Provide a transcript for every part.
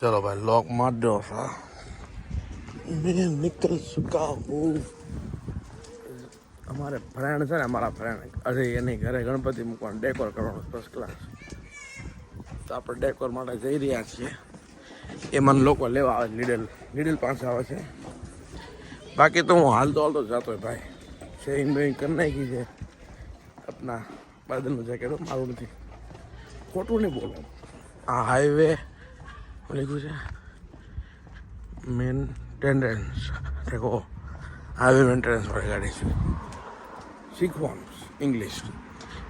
ચલો ભાઈ લોક માર દો મેં નિકલ ચુકા હું અમારે ફ્રેન્ડ છે ને, અમારા ફ્રેન્ડ અરે એની ઘરે ગણપતિ મૂકવાનું ડેકોર કરવાનું ફર્સ્ટ ક્લાસ તો આપણે ડેકોર માટે જઈ રહ્યા છીએ. એ મને લોકો લેવા આવે લીડલ લીડલ પાસે આવે છે. બાકી તો હું હાલતો હાલતો જતો ભાઈ. શેરિંગ બેરિંગ કરી નાખી છે. આપના બાદલનું જેકેટ મારું નથી. ખોટું નહીં બોલો. આ હાઈવે લખ્યું છે મેન્ટેનન્સ દેખો હાઈવે મેન્ટેનન્સ વાળી ગાડી છે શીખવાનું ઇંગ્લિશ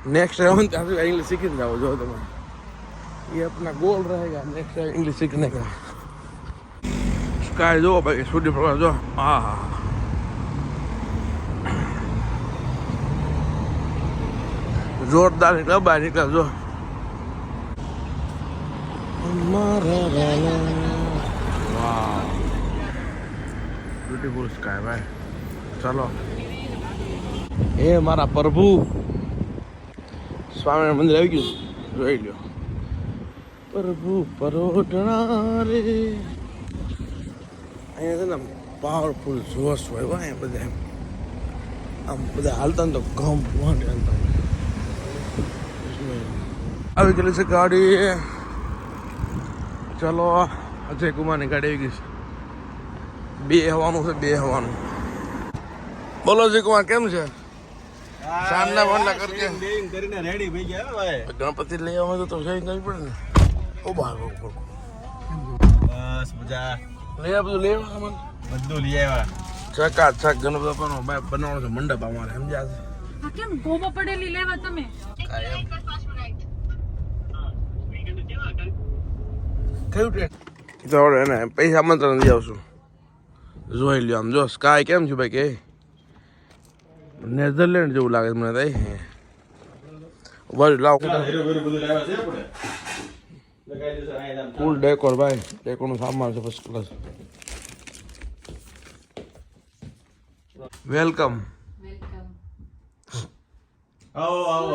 नेक्स्ट राउंड ત્યાં સુધી इंग्लिश सीख जाओ जो તમે ये अपना गोल रहेगा नेक्स्ट टाइम इंग्लिश सीखने का स्काई जो भाई सूर्य प्रकाश जो हाँ हाँ जोरदार निकला बाहर निकला जो બ્યુટીફુલ સ્કાય ભાઈ. ચાલો. એ મારા પ્રભુ. સ્વામિનારાયણ મંદિર આવી ગયું જોઈ લ્યો. પ્રભુ પરોટણા રે. અહીંયા છે ને પાવરફુલ જોશ હોય હોય અહીંયા બધા એમ. આમ બધા હાલતા ને તો ગમ વાંડે હાલતા. આવી ગયેલી છે ગાડી. ચલો અજય કુમારની ગાડી આવી ગઈ છે. બે હવાનું છે બે હવાનું. બોલો અજય કુમાર કેમ છે? સાંજના ભંડા કરજે. કરીને રેડી થઈ ગયા ભાઈ. ગણપતિ લઈ આવવા તો સહી કરવી પડે ને. ઓ બહાર બસ મજા. લઈ આ બધું લઈ મને. બધું લઈ આવ્યા. ચકા ચક ગણપતિ બાપાનો બનાવવાનો છે મંડપ અમારે સમજ્યા છે? કેમ ગોબો પડેલી લેવા તમે? કયું ટ્રેન તો એને પૈસા આમંત્રણ નથી આવશું. જોઈ લ્યો આમ જો સ્કાય કેમ છે ભાઈ કે? નેધરલેન્ડ જેવું લાગે છે મને તઈ બાજુ લાવ. ફૂલ ડેકોર ભાઈ ડેકોરનું સામાન છે ફર્સ્ટ ક્લાસ વેલકમ આવો આવો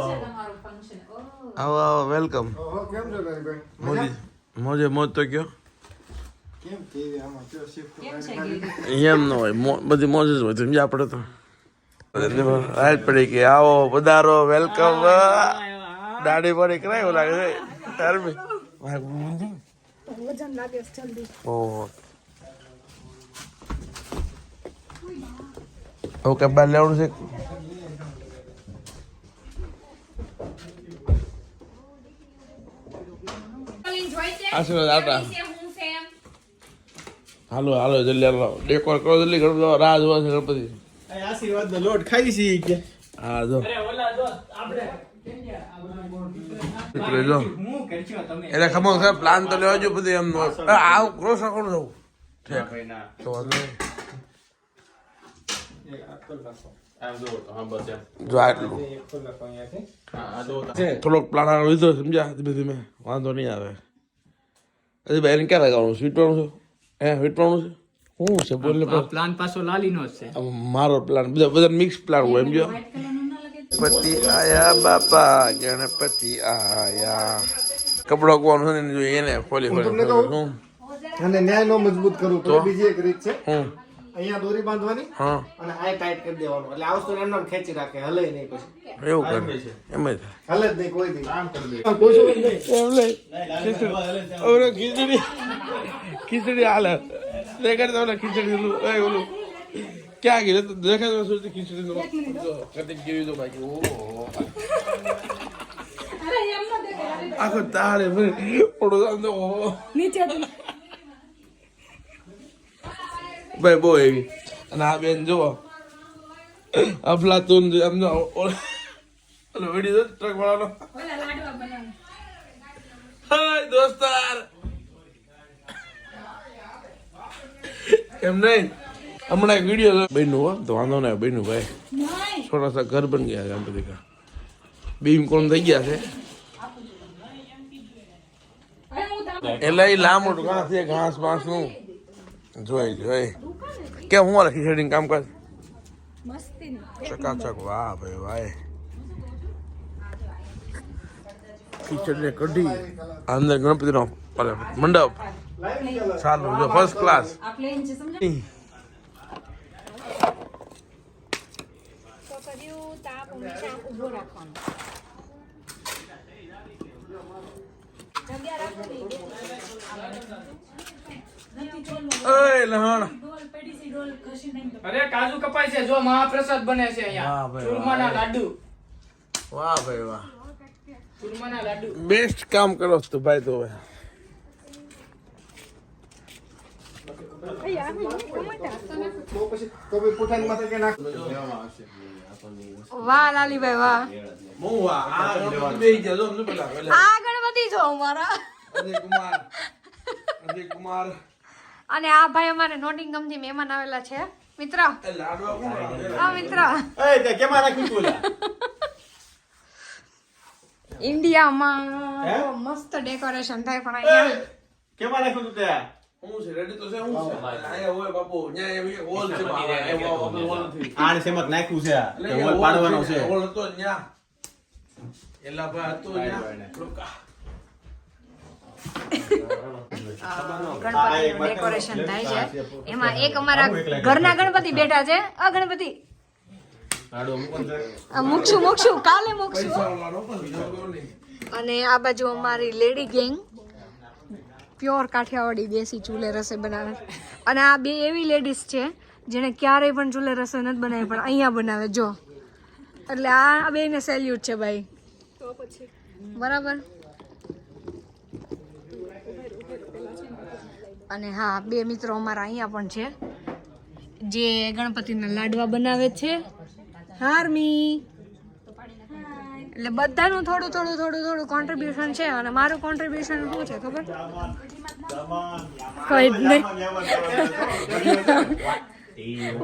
આવો વેલકમ કેમ છો ભાઈ? મોજી મોજે તો કયો કેમ કેવી આમાં કયો શિફ્ટ એમ ન હોય બધી મોજ જ હોય સમજ્યા આપણે તો રાઈટ પડી કે આવો પધારો વેલકમ દાઢી પડી કરાય એવું લાગે છે બી વજન લાગે જલ્દી ઓહો ઓકે બાર લેવાનું છે આશીર્વાદ આપણા હાલો હાલો જલ્દી હાલો. ડેકોર કરો જલ્દી ગણપતિ રાહ જોવા છે ગણપતિ. અહીં આશીર્વાદનો લોટ ખાઈ છે કે. હા જો. જો એટલે ખબર છે પ્લાન તો લેવા જો બધી એમ. આ ક્રોસ કોણ જવું? ઠીક. તો વાંધો. થોડોક પ્લાન લીધો સમજ્યા? ધીમે ધીમે. વાંધો નહીં આવે. હજી ભાઈ એને ક્યાં લગાવવાનું વીટવાનું છે? હે વીટવાનું છે? શું છે બોલ પ્લાન પાછો લાલીનો જ છે. મારો પ્લાન બધા બધા મિક્સ પ્લાન હોય એમ જો. ગણપતિ આયા બાપા ગણપતિ આયા. કપડો કોવાનું છે ને એને ફોલી ફોલી અને ન્યાય નો મજબૂત કરવું તો? બીજી એક રીત છે. હું? અહીંયા દોરી બાંધવાની હા. અને આ ટાઈટ કરી દેવાનું. એટલે આવસ્તુ એમ નામ ખેંચી રાખે હલે નહીં પછી. એવું કરે. એમ જ હલે જ નહીં કોઈ દી. આમ કરી દે. કોઈ નહીં એમ લઈ ઓલો ખીચડી. ખીચડી હાલે. દેખાડ તો ઓલા ખીચડી નું એ ઓલું. ક્યાં ગયું? દેખાડ તો સોચતી ખીચડી નું કદી કેવી તો બાકી? ન આખો તારે તો ઓહો. નીચે ભાઈ બહુ એવી અને આ બેન જુઓ અફલાતુન એમનો ઓલો વીડિયો ટ્રક વાળાનો હાય દોસ્તાર એમ નહીં હમણાં એક વીડિયો બન્યું હો તો વાંધો ને બન્યું ભાઈ થોડા સા ઘર બની ગયા છે બધી બીમ કોણ થઈ ગયા છે એટલે લાંબુ ઘાસ છે ઘાસ બાસનું જોઈ જોઈ. કે હું મારા ખીચડી કામ કર? ચકાચક વાહ ભાઈ વાહ. ખીચડીને કઢી અંદર ગણપતિનો મંડપ. ચાલુ જો ફર્સ્ટ ક્લાસ તાપ હંમેશા ઊભો રાખવાનો જગ્યા રાખવાની નથી ચોલવાનું. ઓય લહણ. અરે કાજુ કપાય છે. જો મહાપ્રસાદ બને છે વાહ અહીંયા ભાઈ, ચૂરમાના લાડુ. વાહ ભાઈ વાહ. ચૂરમાના લાડુ. બેસ્ટ કામ કરો છો ભાઈ તો હવે. વાહ લાલીભાઈ વાહ. વાહ. આ ગણપતિ છો અજય અજય કુમાર અને આ ભાઈ અમારે નોટિંગમથી મહેમાન આવેલા છે. મિત્ર? આ મિત્ર? ઇન્ડિયામાં હે? મસ્ત ડેકોરેશન થાય પણ અહીંયા. કેમાં રાખ્યું તું ત્યાં હું છે રેડી તો છે હું છે. અહીંયા હોય બાપુ ન્યા એમ હોલ છે બાપા એવો આપણો હોલ નથી. આને શેમાં નાખ્યું છે આ? એટલે કે અહીંયા હોલ પાડવાનો છે, છે? હોલ હતો ન્યા એલા ભાઈ હતો ન્યા ભાઈ. ગણપતિનું ડેકોરેશન થાય છે. એમાં એક અમારા ઘરના ગણપતિ. બેઠા છે. આ ગણપતિ. મૂકશું મૂકશું. કાલે મૂકશું. અને આ બાજુ અમારી લેડી ગેંગ. પ્યોર કાઠિયાવાડી દેશી ચૂલે રસોઈ બનાવે. અને આ બે એવી લેડીઝ છે જેને ક્યારેય પણ ચૂલે રસોઈ નથી બનાવી પણ અહીંયા બનાવે. જો. એટલે આ આ બેને સેલ્યુટ છે ભાઈ. બરાબર? અને હા બે મિત્રો અમારા અહીંયા પણ છે. જે ગણપતિના લાડવા બનાવે છે. હાર્મી. એટલે બધાનું થોડું થોડું થોડું થોડું કોન્ટ્રીબ્યુશન છે અને મારું કોન્ટ્રીબ્યુશન શું છે ખબર? કઈ જ નહીં.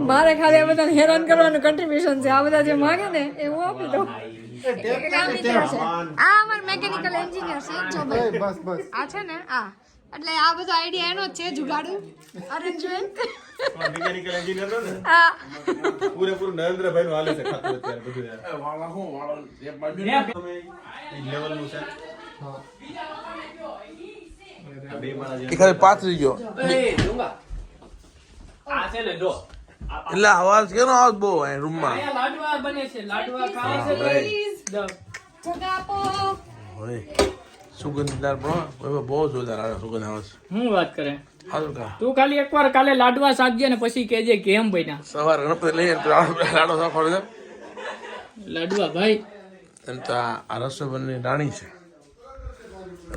મારે ખાલી આ બધાને હેરાન કરવાનું કોન્ટ્રીબ્યુશન છે. આ બધા જે માગે ને એ હું આપી દઉં. આ અમાર મેકેનિકલ એન્જિનિયર છે જો ભાઈ. બસ બસ. આ છે ને આ. એટલે આ બધો આઈડિયા એનો જ છે જુગાડું. અરેન્જમેન્ટ મિકેનિકલ એન્જિનિયર નો પૂરેપૂરું નરેન્દ્રભાઈ નું હાલે છે ખાતું અત્યારે બધું યાર. વાળા હું વાળા એક બાજુ તમે નું છે? આ બે માણસ એ ખાલી પાથરી ગયો. એટલે અવાજ કેનો આવે બહુ અહીં રૂમમાં? લાડવા બને છે લાડવા ખાવા છે જગા આપો હોય સુગંધદાર પણ બહુ જોરદાર આવે સુગંધ આવે છે. હું વાત કરે? તું ખાલી એકવાર કાલે લાડવા શાકજે ને પછી કહેજે કેમ બન્યા. સવાર ગણપતિ લઈએ લાડો સાફળ લાડવા ભાઈ. એમ તો આ રસોઈ રાણી છે.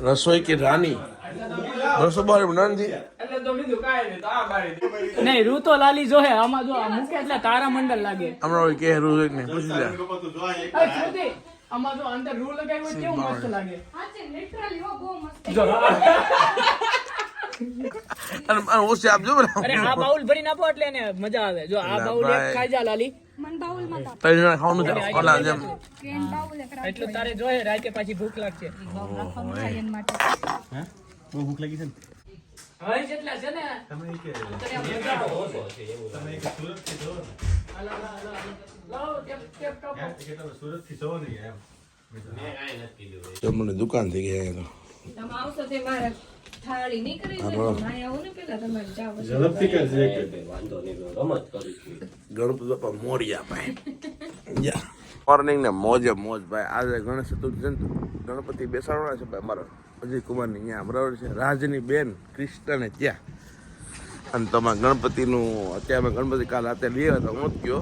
રસોઈ કે નહીં તો આ બારી નહીં રૂ તો લાલી જોહે આમાં જો મૂકે એટલે તારા મંડળ લાગે. હમણાં કે રૂ ને પૂછી લે. આમાં જો અંદર રૂ લગાવ્યો કેવું મસ્ત લાગે. અને ઓછી આપજો અરે આ બાઉલ ભરીને આપો એટલે એને મજા આવે. જો આ બાઉલ એક ખાઈ જા લાલી. ત્રણ જણા ખાવાનું છે? ઓલા જેમ. એટલું તારે જોહે રાતે પાછી ભૂખ લાગશે. બહુ ભૂખ લાગી છે ને? હવે જેટલા છે ને તમે કે. તમે કે સુરતથી જો સુરતથી જો ને. એમ દુકાન થઈ ગયા અહીંયા તમે આવશો તે મારે થાળી નહીં કરી હા, દે બરાબર. ના આવું ને પેલા તમારે જાવ ઝડપથી કરજે એક ગણપતિ બાપા મોરિયા ભાઈ. યા મોર્નિંગ ને મોજે મોજ ભાઈ. આજે ગણેશ ચતુર્થી ગણપતિ બેસાડવાના છે ભાઈ મારો અજય કુમારની ત્યાં બરાબર છે? રાજની બેન, કૃષ્ણને ત્યાં. અને તમારા ગણપતિનું, અત્યારે અમે ગણપતિ કાલ રાતે લઈ આવ્યા હતા, હું જ ગયો.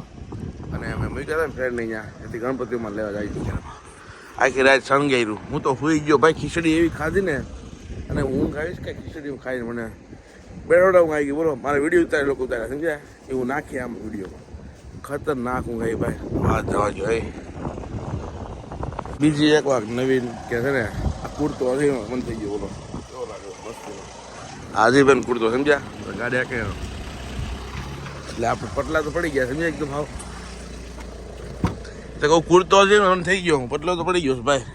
અને અમે મૂક્યા હતા ને ફ્રેન્ડને અહીંયા એથી ગણપતિમાં લેવા જાય આખી રાત સણગાર્યું હું તો સુઈ ગયો. ભાઈ, ખીચડી એવી ખાધી ને, અને હું ખાઈશ કે ખીચડી ખાઈને મને બેરોડા હું આવી ગયું. બોલો, મારા વીડિયો ઉતારે, લોકો ઉતાર્યા સમજ્યા? એવું નાખી આમ વિડીયોમાં. ખતરનાક હું ગઈ, ભાઈ. વાત જવા જોઈ બીજી એક વાર નવીન કે છે ને કુર્તો હજી મન થઈ ગયો બોલો. કેવો લાગ્યો કુર્તો સમજ્યા? ગાડ્યા કે એટલે આપણે પટલા તો પડી ગયા સમજ્યા એકદમ ભાવ? તો કહું કુર્તો હજી મન થઈ ગયો હું પટલો તો પડી ગયો ભાઈ.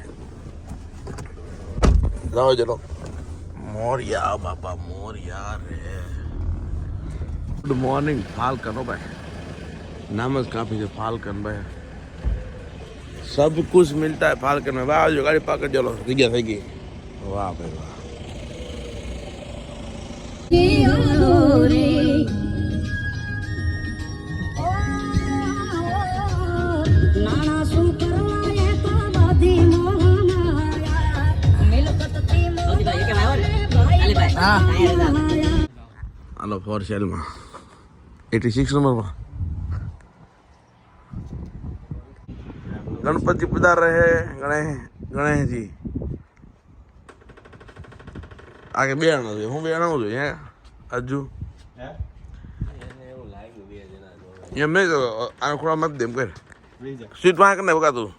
લાવો ચલો મોરિયા બાપા મોરિયા રે. ગુડ મોર્નિંગ ફાલ્કન ભાઈ. નામ જ કાફી છે ફાલ્કન ભાઈ. सब कुछ मिलता है फाल्कन में वाह जो गाड़ी पकड़ चलो जगह થઈ ગઈ વાહ ભાઈ વાહ નાણા શું કરવા એ તો બધી મોહમાયા મિલકતથી હાલો ફોર સેલમાં એટી સિક્સ નંબરમાં ગણપતિ પધાર રહે ગણેશ ગણેશજી. આગે બે આણો જોઈએ હું બે આણો જોઈએ હે? હજુ હે? એમ નહીં તો આનો ખોળા મત દેમ કર. સીટ વાંક ને વગાતું?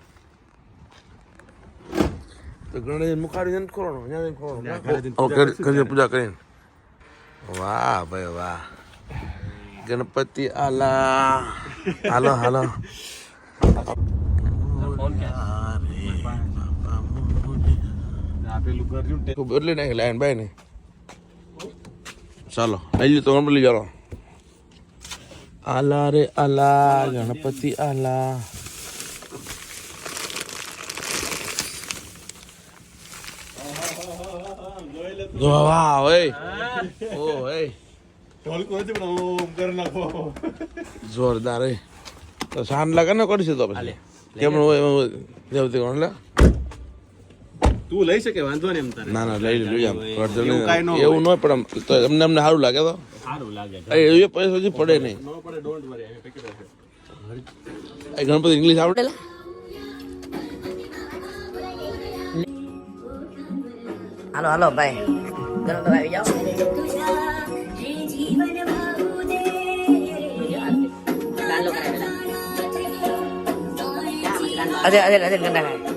તો ગણેશ મુખાડી ને ખોરણો ત્યાં જઈને ખોરણો. પૂજા કરીને. વાહ ભાઈ વાહ. ગણપતિ આલા. હાલો હાલો. આ પેલું ઘર રહ્યું ને તે બદલી નાખી લાઈન ભાઈ ને ચાલો લઈ લો તો ગણપતિ લઈ ચાલો આલા રે આલા ગણપતિ આલા જો વાહ ઓય ઓ ઓય ઢોલકો નથી પણ ઓમ કરી નાખો જોરદાર હે તો શાન લાગે ને કરીશું તો પછી કેમ હોય જેવતી કોણ લે તું લઈ શકે વાંધો ને એમ તારે ના ના લઈ લઈ આમ એવું ન એવું ન હોય પણ તો અમને અમને સારું લાગે તો સારું લાગે એ પૈસા હજી પડે નહીં નો પડે ડોન્ટ વરી અહીં પેકેટ હશે એ ગણપતિ ઇંગ્લિશ આવડે હાલો હાલો ભાઈ ગણપતિ તો આવી જાઓ અરે અરે અરે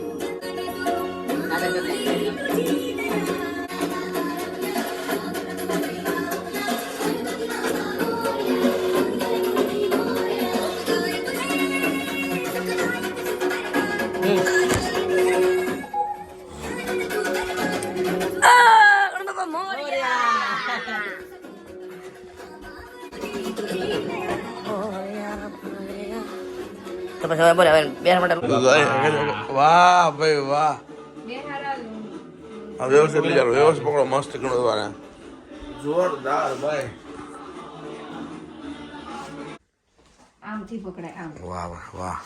તો પછી હવે બોલે હવે બેન માટે વાહ ભાઈ વાહ. આ વ્યવસ્થિત લઈ ચાલો વ્યવસ્થિત પકડો મસ્ત ગણો વાળા જોરદાર ભાઈ. આમથી પકડાય આમ. વાહ વાહ વાહ.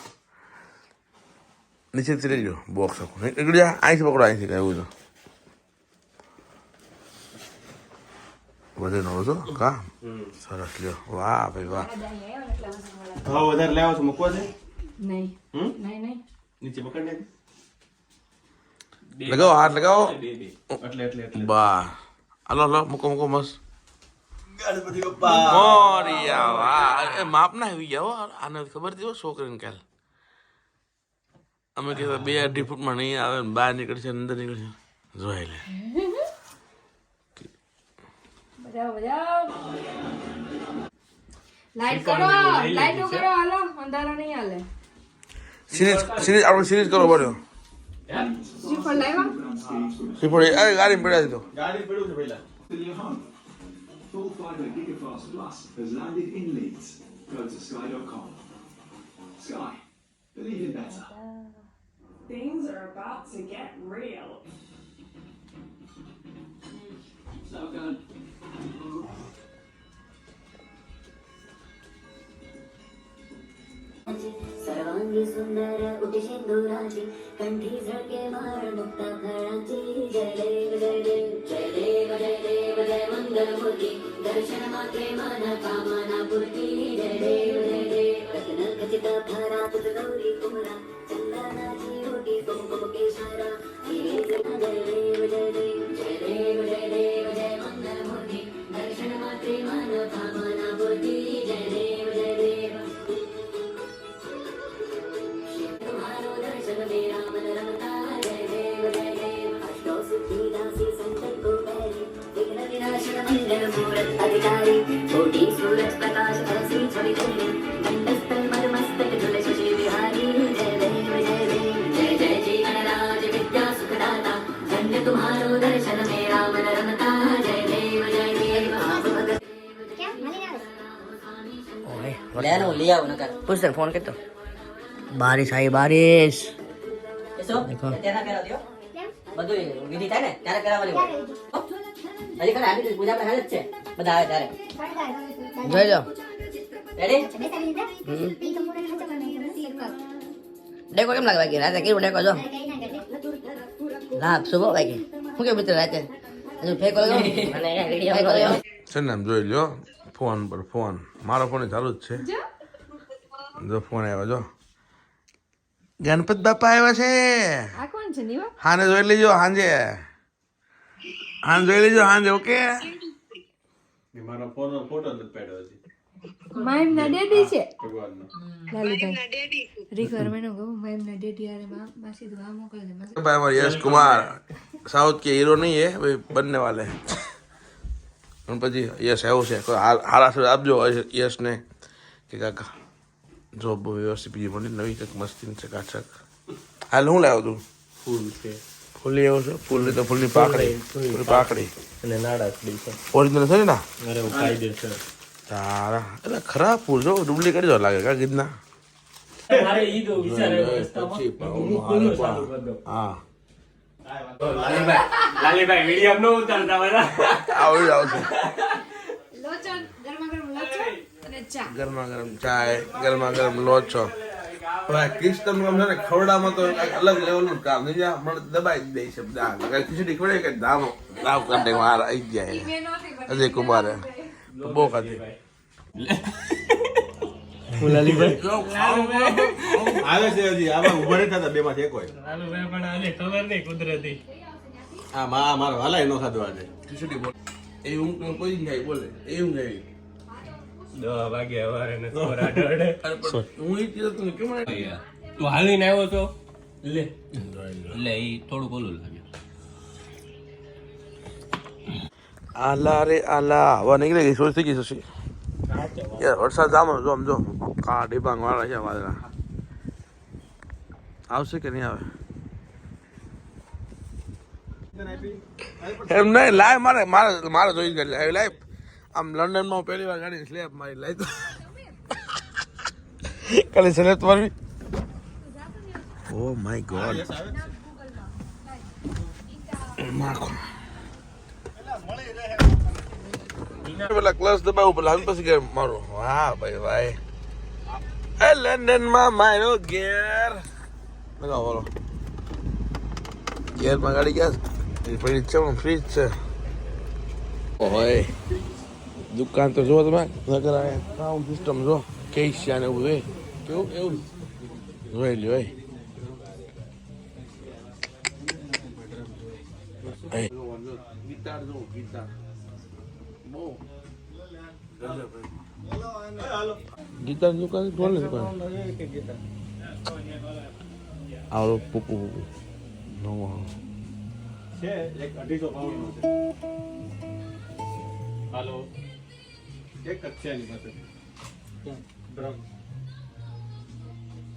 નીચેથી લઈ લો બોક્સ આખું. નીકળી જા અહીંથી પકડો અહીંથી કઈ એવું તો. વધે નો કા? સરસ લ્યો. વાહ ભાઈ વાહ. ભાવ વધારે લાવો છો મૂકવા છે? નહીં? નહીં નહીં નીચે પકડ નાખ લગાવો હાથ લગાવો એટલે એટલે એટલે બા હાલો હાલો મૂકો મૂકો મસ્ત ગણપતિ બાપા મોરિયા વાહ એ માપ ના આવી ગયા હો આને ખબર હતી હો છોકરીને કાલ અમે કહેતા બે અઢી ફૂટમાં નહીં આવે ને બહાર નીકળશે અંદર નીકળશે જોઈ લે લાઈટ કરો લાઈટો કરો હાલો અંધારા નહીં હાલે સિરીઝ સિરીઝ આપણે સિરીઝ કરો પડ્યો શ્રીફળ લાવ્યા શ્રીફળ અરે ગાડી પડ્યા છે તો ગાડી પડ્યું છે પહેલા in your home. Full fibre Gigafast Plus has landed in Leeds. Go to sky.com. Sky. Believe in better. Things are about to get real. So good. सर्वांगी सुंदर उठी सिंदुराची कंठी झळके माळ मुक्ता फळाची जय देव जय देव जय देव जय देव जय मंगल मूर्ती दर्शन मात्रे मन कामना पूर्ती. जय देव जय देव. रत्न खचित फारा तुझ गौरी कुमरा. चंदनाची ओटी कुंकुम केशारा. जय देव जय देव. जय देव जय देव जय मंगल मूर्ती दर्शन मात्रे मन कामना कोटि सूरज प्रकाश ऐसी छवि तेरी मंडस्थल मद मस्तक झुले शशि बिहारी जय देव जय देव जय जय जी गणराज विद्या सुखदाता धन्य तुम्हारो दर्शन मेरा मन रमता जय देव जय देव आप भगत લે નું લઈ આવું નકર પૂછ તને ફોન કરતો બારિશ આવી બારિશ શું? દેખો. અત્યારે ના કરાવતી હો. બધું વિધિ થાય ને ત્યારે કરાવવાની હોય. હજી ખરા આપી દીધું પૂજા આપણે હાલ જ છે બધા આવે ત્યારે જોઈ ડેકો કેમ લાગે બાકી? રાતે કેવું ડેકો જો? લાભ શુભો બાકી? શું કે મિત્ર રાતે? હજુ ફેંકો છે ને જોઈ લ્યો. ફોન પર ફોન. મારો ફોન ચાલુ જ છે. જો. ફોન આવ્યો જો. ગણપત બાપા આવ્યા છે. આ કોણ હાને જોઈ લેજો હાંજે. હાન જોઈ લેજો હાંજે ઓકે? એ મારો ફોનો ફોટો જ પાડ્યો છે માઈમ ના ડેડી છે? ભગવાનનો. લાલીભાઈ ડેડી? રિક્વાયરમેન્ટ કહો માઈમ ના ડેડી આરે માસી દવા મોકલ દે ભાઈ અમાર યશ કુમાર. સાઉથ કે હીરો નહીં હે ભાઈ બનને વાલે. પણ પછી યશ આવ્યો છે. કોઈ હારા સર આપજો યશ ને કે કાકા જોબ વ્યવસ્થિત બીજી મળી નવી કંઈક મસ્તી છે કાચક હાલ હું લાવ્યો તું? ફૂલ છે. ફૂલી એવું છે? ફૂલની તો ફૂલની પાકડી ફૂલની પાકડી અને નાડા પડી છે. ઓરિજિનલ છે ને ના અરે હું છે. તારા. એટલે ખરાબ ફૂલ જો ડુપ્લિકેટ જો લાગે કા વિચાર હું લાલીભાઈ વીડિયો નો ઉતારતા બધા આવડી આવશે ગરમા ગરમ ચા. ગરમા ગરમ ચાય ગરમા ગરમ લોચો. હવે ક્રિસ્ટમ ને ખવડામાં તો અલગ લેવલનું કામ. નહીં જ્યાં મને દબાઈ જ દે છે બધા ખીચડી ખવડે કે ધામો દાવ કાઢે માર આવી જાય. અજય કુમારે. બહુ ખાધી. આવે છે હજી. આમાં ઊભા નહીં થતા બે માંથી એક હોય. લાલુભાઈ પણ આને ખબર નહીં કુદરતી. આ મારો હાલાય નો ખાધો આજે. ખીચડી બોલે. એ હું કોઈ નહીં બોલે. એ હું ગઈ દસ વાગે સવારે ને થોડા ડરડે હું એ ચીજ તું કેમ તું હાલીને આવ્યો તો લે. ઓલું લાગે આલા રે આલા. હવા નીકળી ગઈ સોચ થઈ ગઈ શશી યાર વરસાદ જામો જો આમ જો. કા ડિબાંગ વાળા છે વાદળા. આવશે કે નહીં આવે? એમ નહીં લાય મારે મારે મારે જોઈ લાય લાય. આમ લંડનમાં હું પહેલી વાર ગાડી સ્લેબ મારી લાય તો કાલે સ્લેબ મારવી ઓ માય ગોડ માખો પેલા ક્લચ દબાવું પેલા હવે પછી કે મારો વાહ ભાઈ ભાઈ એ લંડનમાં મારો ગેર લગાવો બોલો ગેરમાં ગાડી ક્યાં છે ફ્રીજ છે ફ્રીજ છે ઓય દુકાન તો જો તમે નગર સાઉન્ડ સિસ્ટમ જો કેશિયા ને એવું છે. કેવું એવું જોઈ લ્યો ગીતાર દુકાન ઢોલ દુકાન? આવડો પૂપુ હાલો. એક જ છે એની પાસે. ડ્રમ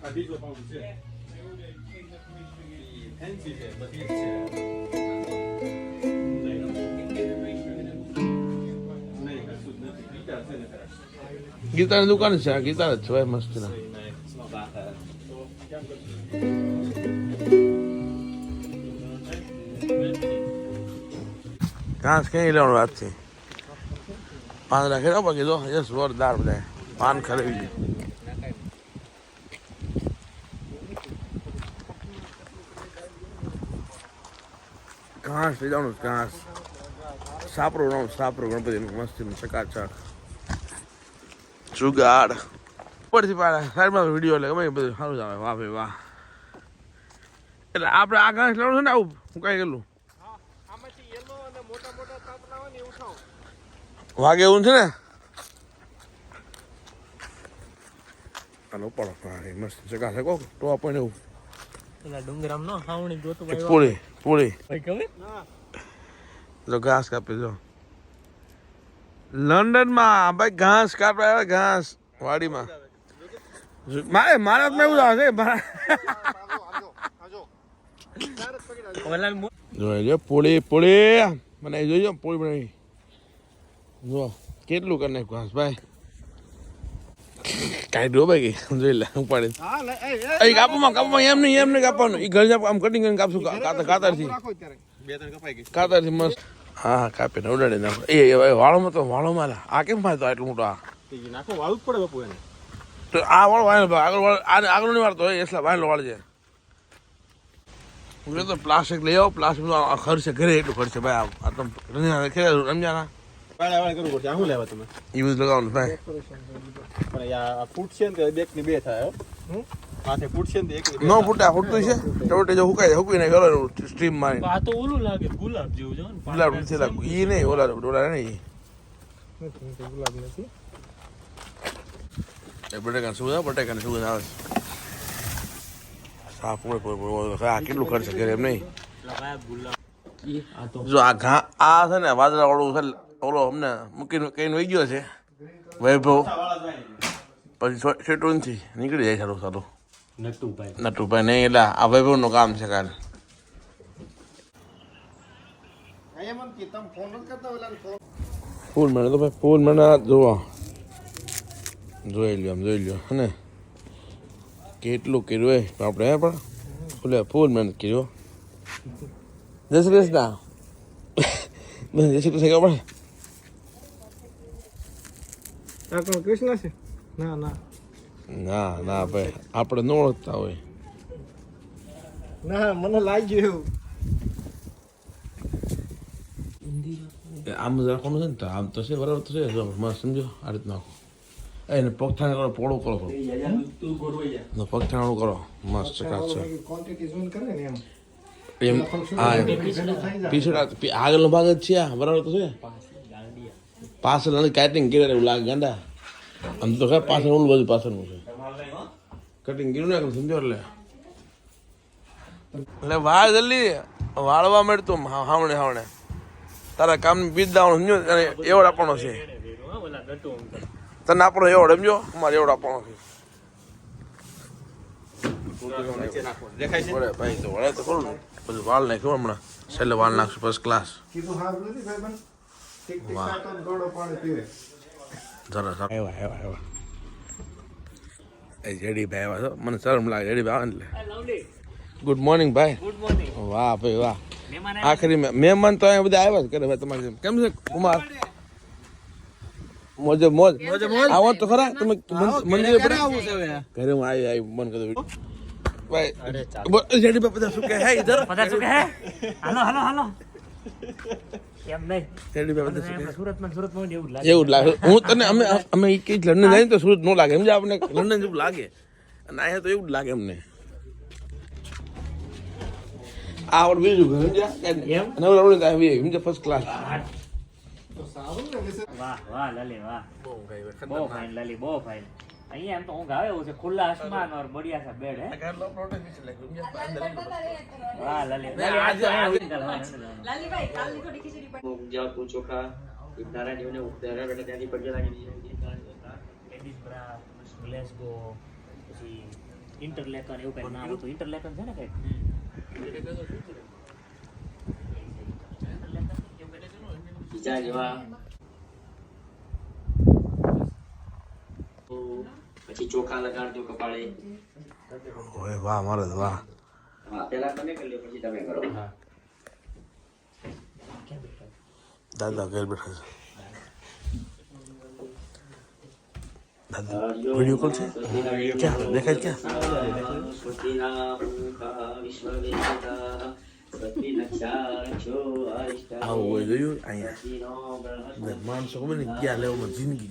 અઢીસો પાઉન્ડ છે. ફેન્સી છે બધી છે. છે દુકાન છે આ ગીતાર જ છે ભાઈ મસ્ત ના ઘાસ ક્યાંય લેવાનું રાતથી પાંદડા ખેડા બાકી જો યસ જોરદાર બધા પાન ખરેવી ઘાસ જવાનું ઘાસ સાપરો નો સાપરો ગણપતિ મસ્તી ચકાચક જુગાડ ઉપરથી પાડા સાઈડમાં વીડિયો એટલે ગમે બધું સારું જ આવે વાહ ભાઈ વાહ એટલે આપણે આ ઘાસ લેવાનું છે ને આવું હું કઈ ગયેલું વાગે એવું છે ને? હાલો ઉપાડો હા મસ્ત જગા છે કોક ટોપ પણ એવું. પેલા ડુંગરામ નો હાવણી જોતું એક પૂરી પૂરી. ભાઈ ખબર જો ઘાસ કાપી જો લંડનમાં ભાઈ ઘાસ કાપવા ઘાસ વાડીમાં. મારે મારા એવું આવે છે મારા જોઈ પોળી પૂળી મને જોઈજો પોળી બનાવી. જો કેટલું કરી નાખ્યું ઘાસ ભાઈ કાંઈ ડો ભાઈ જોઈ લે ઉપાડી એ કાપવામાં કાપવામાં એમ નહીં એમ નહીં કાપવાનું. એ ઘર આમ કટિંગ કરીને કાપશું કાતર કાતરથી. કાતરથી મસ્ત. હા હા કાપીને ઉડાડી નાખો. એ વાળોમાં તો વાળોમાં. આ કેમ ફાયદો આટલું મોટો આ? નાખો વાળું જ પડે બાપુ એને તો આ વાળો વાળ આગળ વાળ આગળ નહીં વાળતો હોય એટલા વાળો વાળજે હું તો પ્લાસ્ટિક લઈ આવો પ્લાસ્ટિક ખર્ચે ઘરે એટલું ખર્ચે ભાઈ આ- તો રમજાના વાળા વાળા કરવું પડશે. શું લેવા તમે? યુઝ લગાવવાનું ભાઈ. પણ આ ફૂટ છે ને બેક બે ની બે થાય હો. માથે ફૂટ છે ને એક ની ફૂટે ફૂટતું છે? ટવટે જો હુકાય હુકવીને ગયો સ્ટ્રીમ મારી આ તો ઓલું લાગે ગુલાબ જેવું છે ગુલાબ નથી લાગુ ઈ નહીં ઓલા ઓલા નહીં. ગુલાબ નથી. એ બટેકાને શું આવે બટેકાને શું આવે સાફ પૂરે પૂરે આ કેટલું ખર્ચ કરે એમ નહીં. જો આ ઘા આ છે ને વાદળા વાળું છે ઓલો અમને મૂકીને કહીને વહી ગયો છે. વૈભવ. પછી છેટું નથી નીકળી જાય સારું સારું. નટુભાઈ. નટુભાઈ નહીં એટલે આ વૈભવનું કામ છે કાલ. ફૂલ મને તો ભાઈ ફૂલ મને જોવા. જોઈ લ્યો આમ જોઈ લ્યો હે કેટલું કર્યું એ આપણે હે પણ? ફૂલે ફૂલ મહેનત કર્યો જય શ્રી કૃષ્ણ. જય શ્રી કૃષ્ણ ખબર આ કોણ કૃષ્ણ છે. ના ના. ના ના ભાઈ આપણે ન ઓળખતા હોય. ના મને લાગ્યું એવું. આમ જ રાખવાનું છે ને તો આમ તો છે બરાબર તો છે. મને મસ્ત સમજો આ રીતના નાખો એને પગથાણ કરો પોળું કરો પગથાણું કરો. મસ્ત ચકાસ છે. ક્વોન્ટિટી ઝૂમ કરે ને એમ. એમ હા આગળનો ભાગ જ છે આ બરાબર તો છે? પાછળ કાટિંગ કર્યા એવું લાગે ગાંડા. આમ તો ખબર પાછળ ઓલું બધું પાછળનું છે. કટિંગ કર્યું ને સમજો એટલે એટલે વાળ જલ્દી વાળવા મળતું હાવણે હાવણે. તારા કામ બીજ દાવાનું સમજો અને એવડ આપવાનો છે. તને આપણો એવડ સમજો મારે એવડ છે. દેખાય છે? ભાઈ તો વળે તો ખરું બધું વાળ નાખ્યું હમણાં. છેલ્લે વાળ નાખશું ફર્સ્ટ ક્લાસ કીધું સારું નથી ભાઈ જરા આવ્યા આવ્યા આવ્યા. એ જેડી ભાઈ આવ્યા છો. મને શરમ લાગે જેડી ભાઈ આવે ને એટલે. ગુડ મોર્નિંગ ભાઈ. ગુડ મોર્નિંગ વાહ ભાઈ વાહ. આખરી મે- મહેમાન તો અહીંયા બધા આવ્યા જ કરે ભાઈ તમારે કેમ છે કુમાર? મોજે મોજ. આવો તો ખરા તમે મંદિરે પડે ઘરે હું આવી આવી મન કરી ભાઈ જેડી ભાઈ શું કહે હે ઇધર બધા શું કહે હાલો હાલો હાલો. એવું લાગે. એવું જ લાગે. હું તને અમે અમે કઈ લંડન જાય તો સુરત નો લાગે. સમજે આપણે લંડન જેવું લાગે. અને અહીંયા તો એવું જ લાગે અમને. આ આવડ બીજું ઘર સમજ્યા ઓલા ઓલા આવી સમજે ફર્સ્ટ ક્લાસ વાહ વાહ લાલી વાહ. બહુ ફાઇન લાલી બહુ ફાઇન અહીંયા એમ તો ઊંઘ આવે એવું છે ખુલ્લા આસમાન ઓર બઢિયા સા બેડ હે? વાહ લાલી લાલી આજ તો અહીંયા ઊંઘ ચાલવા જાતું ચોખા નારાયણીઓને ઉતાર્યા બેટા ત્યાંથી પડ્યા લાગી લેડીઝ બ્રા ગ્લેસગો પછી ઇન્ટરલેકન એવું કઈ નામ હતું. ઇન્ટરલેકન છે ને કઈ બીજા જેવા. પછી ચોખા લગાડજો કપાળે. ઓય વાહ મરદ વાહ. હા પેલા તમે કરી લો પછી તમે કરો. દાદા ઘેર બેઠા છે. આવું હોય જોયું અહીંયા. માણસો ખબર ને ક્યાં લેવામાં જિંદગી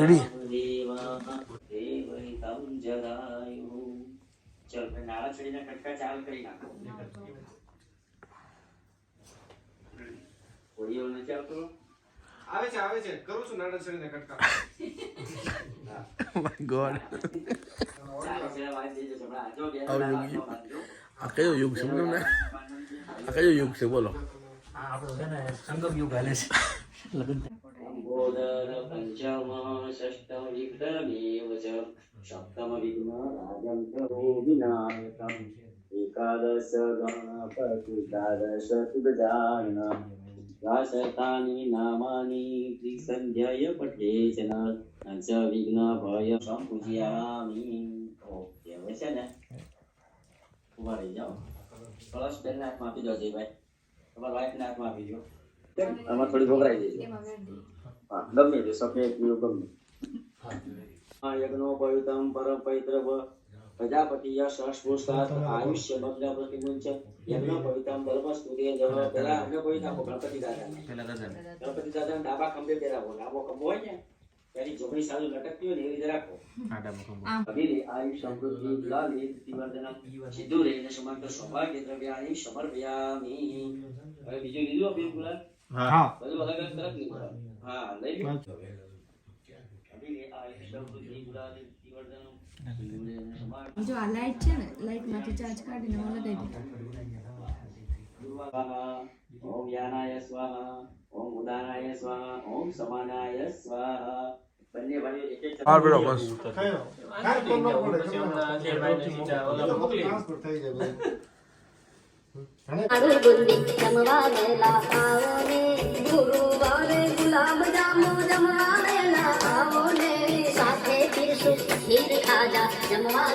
જીવે રેડી ચલ નાળા છોડીને કટકા ચાલ કરી નાખો હોળીઓ નથી આવતો આવે છે આવે છે કરું છું નાટક શરીરને કટકા માય ગોડ ચાલો છે બોદર પંચમ ષષ્ટમ વિક્રમેવ ચ સપ્તમ વિઘ્ન રાજમ ચ વિનાયકમ એકાદશ ગણપતિ દ્વાદશ સુગજાનન રાસતાની નામાની ત્રિસંધ્યય પઠેચન ચ વિઘ્ન ભય સંપૂજ્યામી ઓકે હવે છે ને ઊભા રહી જાઓ કળશ બેન હાથમાં આપી દો જયભાઈ તમારા વાઈફના હાથમાં આપી દો તમારે થોડી ઘબરાઈ દેજો હા ગમે તે સફેદ પીળું ગમે હા યજ્ઞો પવિત્રમ પરમ પવિત્ર પ્રજાપતિ યશ આયુષ્ય બદલા પ્રતિમુંચ યજ્ઞ પવિત્રમ ધર્મ સ્તુતિય જવ પેલા અમને કોઈ આપો ગણપતિ દાદા. ગણપતિ દાદા ડાબા ખંભે પહેરાવો. ડાબો ખંભો હોય ને તેની જમણી સાજુ લટકતી હોય ને એવી રીતે રાખો. અભિરે આયુ સમૃદ્ધિ લાલી સિદ્ધુ રે ને સમગ્ર સૌભાગ્ય દ્રવ્યાની સમર્પયામિ. હવે બીજું લીધું અભિર ગુલાલ હા. બધું અલગ અલગ તરફ લીધું. હા લઈ લો જો આ લાઈટ છે ને લાઈટમાંથી ચાર્જ કાઢીને હું લગાવી દીધું ઓમ યાનાય સ્વાહા ઓમ ઉદાનાય સ્વાહા ઓમ સમાનાય સ્વાહા. બંને એક એક બેડો બસ. આવો ને ગુરુવારે ગુલાબ જામુ જમવા વેલા આવો ને સાથે પીરસું ખીર ખાજા જમવા